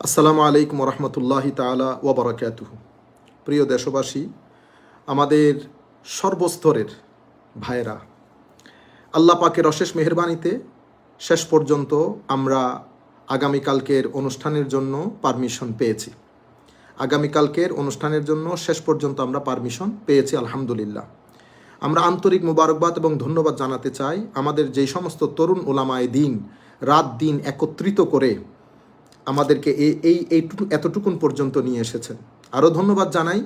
আসসালামু আলাইকুম রহমতুল্লাহি তালা ওবরাকাতুহু। প্রিয় দেশবাসী, আমাদের সর্বস্তরের ভাইয়েরা, আল্লাহ পাকের অশেষ মেহরবানিতে শেষ পর্যন্ত আমরা আগামীকালকের অনুষ্ঠানের জন্য পারমিশন পেয়েছি। আগামীকালকের অনুষ্ঠানের জন্য শেষ পর্যন্ত আমরা পারমিশন পেয়েছি, আলহামদুলিল্লাহ। আমরা আন্তরিক মুবারকবাদ এবং ধন্যবাদ জানাতে চাই আমাদের যেই সমস্ত তরুণ ওলামায় দিন রাত দিন একত্রিত করে আমাদেরকে এই এই এতটুকুন পর্যন্ত নিয়ে এসেছেন। আরও ধন্যবাদ জানাই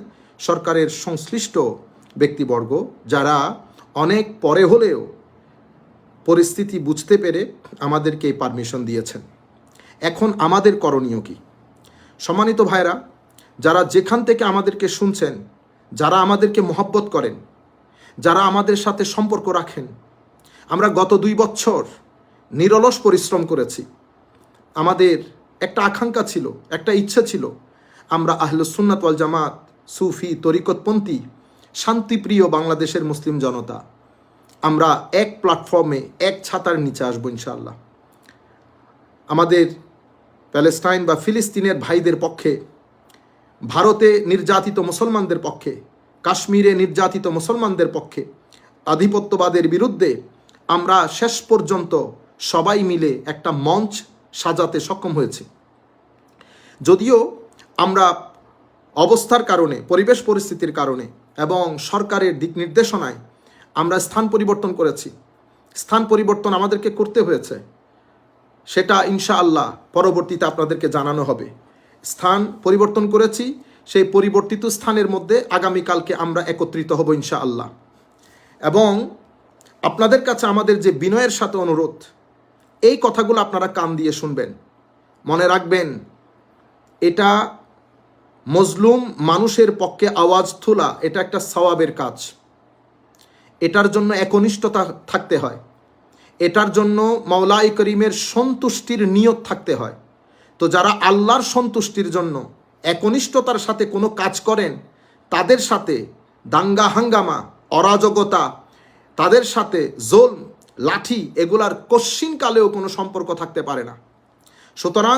সরকারের সংশ্লিষ্ট ব্যক্তিবর্গ, যারা অনেক পরে হলেও পরিস্থিতি বুঝতে পেরে আমাদেরকে এই পারমিশন দিয়েছেন। এখন আমাদের করণীয় কি? সম্মানিত ভাইরা যারা যেখান থেকে আমাদেরকে শুনছেন, যারা আমাদেরকে মহব্বত করেন, যারা আমাদের সাথে সম্পর্ক রাখেন, আমরা গত দুই বছর নিরলস পরিশ্রম করেছি। আমাদের একটা আকাঙ্ক্ষা ছিল, একটা ইচ্ছা ছিল। আমরা আহলুসুন্নাত ওয়াল জামাত, সুফি, তরিকতপন্থী, শান্তিপ্রিয় বাংলাদেশের মুসলিম জনতা। আমরা এক প্ল্যাটফর্মে এক ছাতার নিচে আসব ইনশাআল্লাহ। আমাদের প্যালেস্টাইন বা ফিলিস্তিনের ভাইদের পক্ষে, ভারতে নির্যাতিত মুসলমানদের পক্ষে, কাশ্মীরে নির্যাতিত মুসলমানদের পক্ষে, আধিপত্যবাদের বিরুদ্ধে আমরা শেষ পর্যন্ত সবাই মিলে একটা মঞ্চ সাজাতে সক্ষম হয়েছে। যদিও আমরা অবস্থার কারণে, পরিবেশ পরিস্থিতির কারণে এবং সরকারের দিক নির্দেশনায় আমরা স্থান পরিবর্তন করেছি। স্থান পরিবর্তন আমাদেরকে করতে হয়েছে। সেটা ইনশা আল্লাহ পরবর্তীতে আপনাদেরকে জানানো হবে। স্থান পরিবর্তন করেছি, সেই পরিবর্তিত স্থানের মধ্যে আগামীকালকে আমরা একত্রিত হব ইনশা আল্লাহ এবং আপনাদের কাছে আমাদের যে বিনয়ের সাথে অনুরোধ এই কথাগুলো আপনারা কান দিয়ে শুনবেন। মনে রাখবেন, এটা মজলুম মানুষের পক্ষে আওয়াজ তোলা, এটা একটা সওয়াবের কাজ। এটার জন্য একনিষ্ঠতা থাকতে হয়। এটার জন্য মাওলাই করিমের সন্তুষ্টির নিয়ত থাকতে হয়। তো যারা আল্লাহর সন্তুষ্টির জন্য একনিষ্ঠতার সাথে কোনো কাজ করেন, তাদের সাথে দাঙ্গা হাঙ্গামা, অরাজকতা, তাদের সাথে জোল লাঠি এগুলার কশ্চিনকালেও কোনো সম্পর্ক থাকতে পারে না। সুতরাং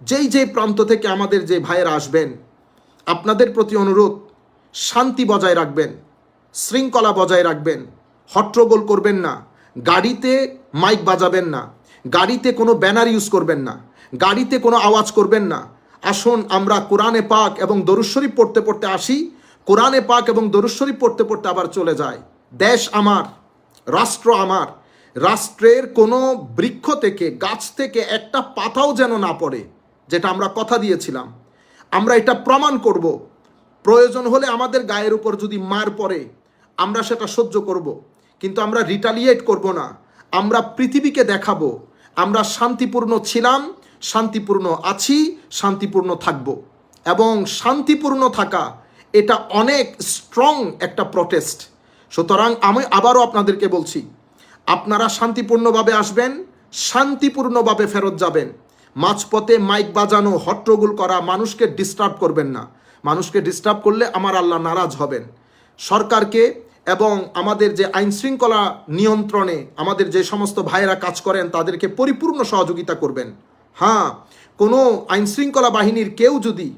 যেই যেই প্রান্ত থেকে আমাদের যে ভাইয়েরা আসবেন, আপনাদের প্রতি অনুরোধ, শান্তি বজায় রাখবেন, শৃঙ্খলা বজায় রাখবেন, হট্টগোল করবেন না, গাড়িতে মাইক বাজাবেন না, গাড়িতে কোনো ব্যানার ইউজ করবেন না, গাড়িতে কোনো আওয়াজ করবেন না। আসুন আমরা কোরআনে পাক এবং দরুশ্বরী পড়তে পড়তে আসি, কোরআনে পাক এবং দরুশ্বরী পড়তে পড়তে আবার চলে যায় দেশ আমার, রাষ্ট্র আমার রাষ্ট্রের কোনো বৃক্ষ থেকে, গাছ থেকে একটা পাতাও যেন না পড়ে, যেটা আমরা কথা দিয়েছিলাম। আমরা এটা প্রমাণ করব। প্রয়োজন হলে আমাদের গায়ের উপর যদি মার পড়ে, আমরা সেটা সহ্য করব। কিন্তু আমরা রিটালিয়েট করব না। আমরা পৃথিবীকে দেখাবো। আমরা শান্তিপূর্ণ ছিলাম, শান্তিপূর্ণ আছি, শান্তিপূর্ণ থাকব। এবং শান্তিপূর্ণ থাকা, এটা অনেক স্ট্রং একটা প্রটেস্ট সুতরাং আমি আবারও আপনাদেরকে বলছি আপনারা শান্তিপূর্ণভাবে আসবেন, শান্তিপূর্ণভাবে ফেরত যাবেন। মাঝপথে মাইক বাজানো, হট্টগোল করা মানুষকে ডিস্টার্ব করবেন না। মানুষকে ডিস্টার্ব করলে আমার আল্লাহ নারাজ হবেন। সরকারকে এবং আমাদের যে আইন শৃঙ্খলা নিয়ন্ত্রণে আমাদের যে সমস্ত ভাইয়েরা কাজ করেন, তাদেরকে পরিপূর্ণ সহযোগিতা করবেন। হ্যাঁ কোনো আইন শৃঙ্খলা বাহিনীর কেউ যদি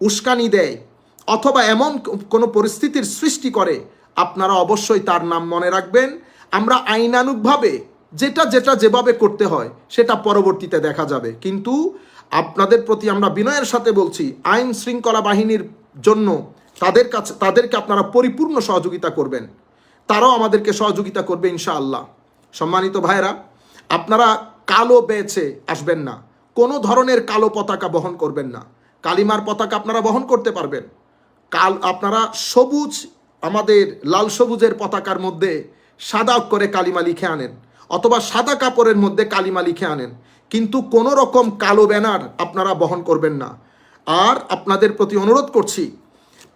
উস্কানি দেয় অথবা এমন কোনো পরিস্থিতির সৃষ্টি করে, আপনারা অবশ্যই তার নাম মনে রাখবেন আমরা আইনানুগভাবে যেটা যেটা যেভাবে করতে হয়, সেটা পরবর্তীতে দেখা যাবে। কিন্তু আপনাদের প্রতি আমরা বিনয়ের সাথে বলছি, আইন শৃঙ্খলা বাহিনীর জন্য তাদের কাছে, তাদেরকে আপনারা পরিপূর্ণ সহযোগিতা করবেন। তারাও আমাদেরকে সহযোগিতা করবে ইনশাআল্লাহ। সম্মানিত ভাইরা আপনারা কালো বেছে আসবেন না। কোনো ধরনের কালো পতাকা বহন করবেন না। কালিমার পতাকা আপনারা বহন করতে পারবেন। কাল, আপনারা সবুজ, আমাদের লাল সবুজের পতাকার মধ্যে সাদা করে কালিমা লিখে আনেন অথবা সাদা কাপড়ের মধ্যে কালিমা লিখে আনেন। কিন্তু কোনো রকম কালো ব্যানার আপনারা বহন করবেন না। আর আপনাদের প্রতি অনুরোধ করছি,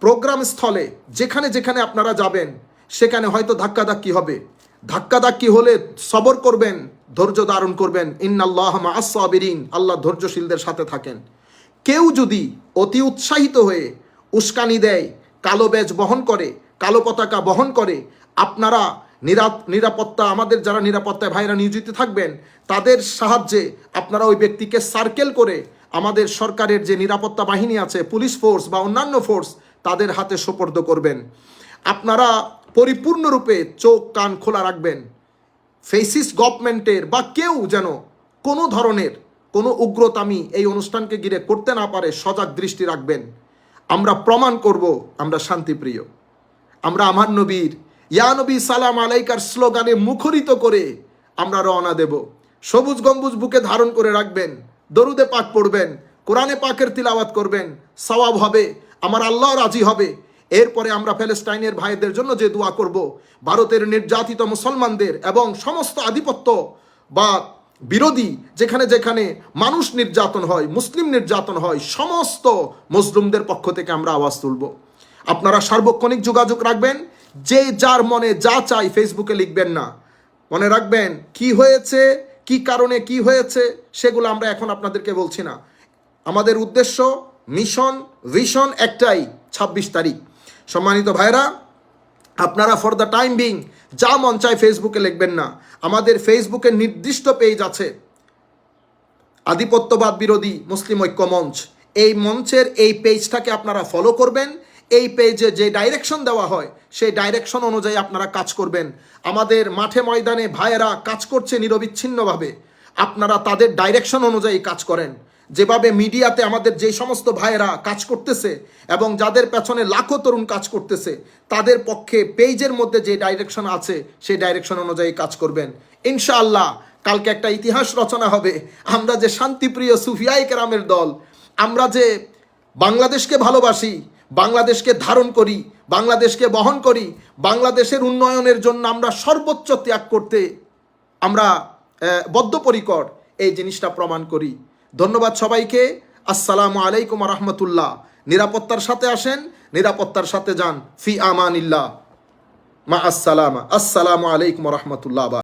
প্রোগ্রাম স্থলে যেখানে যেখানে আপনারা যাবেন, সেখানে হয়তো ধাক্কাধাক্কি হবে। ধাক্কাধাক্কি হলে সবর করবেন, ধৈর্য ধারণ করবেন। ইন্নাল্লাহ মাসাবিরিন আল্লাহ ধৈর্যশীলদের সাথে থাকেন। কেউ যদি অতি উৎসাহিত হয়ে উস্কানি দেয়, কালো ব্যাজ বহন করে, কালো পতাকা বহন করে, আপনারা নিরা- নিরাপত্তা, আমাদের যারা নিরাপত্তায় ভাইরা নিয়োজিত থাকবেন, তাদের সাহায্যে আপনারা ওই ব্যক্তিকে সার্কেল করে আমাদের সরকারের যে নিরাপত্তা বাহিনী আছে, পুলিশ ফোর্স বা অন্যান্য ফোর্স তাদের হাতে সোপর্দ করবেন। আপনারা পরিপূর্ণরূপে চোখ, কান খোলা রাখবেন। ফেসিস গভর্নমেন্টের বা কেউ যেন কোনো ধরনের কোনো উগ্রতামি এই অনুষ্ঠানকে ঘিরে করতে না পারে, সজাগ দৃষ্টি রাখবেন। আমরা প্রমাণ করব, আমরা শান্তিপ্রিয়। আমরা আমার নবীর ইয়া নবী, সালাম আলাইকার স্লোগানে মুখরিত করে আমরা রওনা দেব। সবুজ গম্বুজ বুকে ধারণ করে রাখবেন, দরুদে পাক পড়বেন, কোরআনে পাকের তিলাওয়াত করবেন, সওয়াব হবে, আমার আল্লাহ রাজি হবে। এরপরে আমরা প্যালেস্টাইনের ভাইদের জন্য যে দোয়া করব, ভারতের নির্যাতিত মুসলমানদের এবং সমস্ত আধিপত্য বা বিরোধী যেখানে যেখানে মানুষ নির্যাতন হয়, মুসলিম নির্যাতন হয়, সমস্ত মুসলিমদের পক্ষ থেকে আমরা আওয়াজ তুলব। আপনারা সার্বক্ষণিক যোগাযোগ রাখবেন যে যার মনে যা চাই ফেসবুকে লিখবেন না। মনে রাখবেন কি হয়েছে, কি কারণে কি হয়েছে, সেগুলো আমরা এখন আপনাদেরকে বলছি না। আমাদের উদ্দেশ্য মিশন ভিশন একটাই, ছাব্বিশ তারিখ। সম্মানিত ভাইরা আপনারা ফর দ্য টাইম বিং যা মন চায় ফেসবুকে লিখবেন না। আমাদের ফেসবুকে নির্দিষ্ট পেজ আছে। আধিপত্যবাদ বিরোধী মুসলিম ঐক্য মঞ্চ। এই মঞ্চের এই পেজটাকে আপনারা ফলো করবেন। এই পেজে যে ডাইরেকশন দেওয়া হয়, সেই ডাইরেকশন অনুযায়ী আপনারা কাজ করবেন। আমাদের মাঠে ময়দানে ভাইয়েরা কাজ করছে নিরবিচ্ছিন্নভাবে। আপনারা তাদের ডাইরেকশন অনুযায়ী কাজ করেন। যেভাবে মিডিয়াতে আমাদের যে সমস্ত ভাইয়েরা কাজ করতেছে এবং যাদের পেছনে লাখো তরুণ কাজ করতেছে, তাদের পক্ষে পেজের মধ্যে যে ডাইরেকশন আছে, সেই ডাইরেকশন অনুযায়ী কাজ করবেন। ইনশাআল্লাহ, কালকে একটা ইতিহাস রচনা হবে। আমরা যে শান্তিপ্রিয় সুফিয়াই কেরামের দল, আমরা যে বাংলাদেশকে ভালোবাসি বাংলাদেশকে ধারণ করি, বাংলাদেশকে বহন করি, বাংলাদেশের উন্নয়নের জন্য আমরা সর্বোচ্চ ত্যাগ করতে আমরা বদ্ধপরিকর এই জিনিসটা প্রমাণ করি। ধন্যবাদ সবাইকে। আসসালামু আলাইকুম রহমতুল্লাহ। নিরাপত্তার সাথে আসেন, নিরাপত্তার সাথে যান। ফি আমানিল্লাহ। মা আসসালামা। আসসালামু আলাইকুম রহমতুল্লাহ।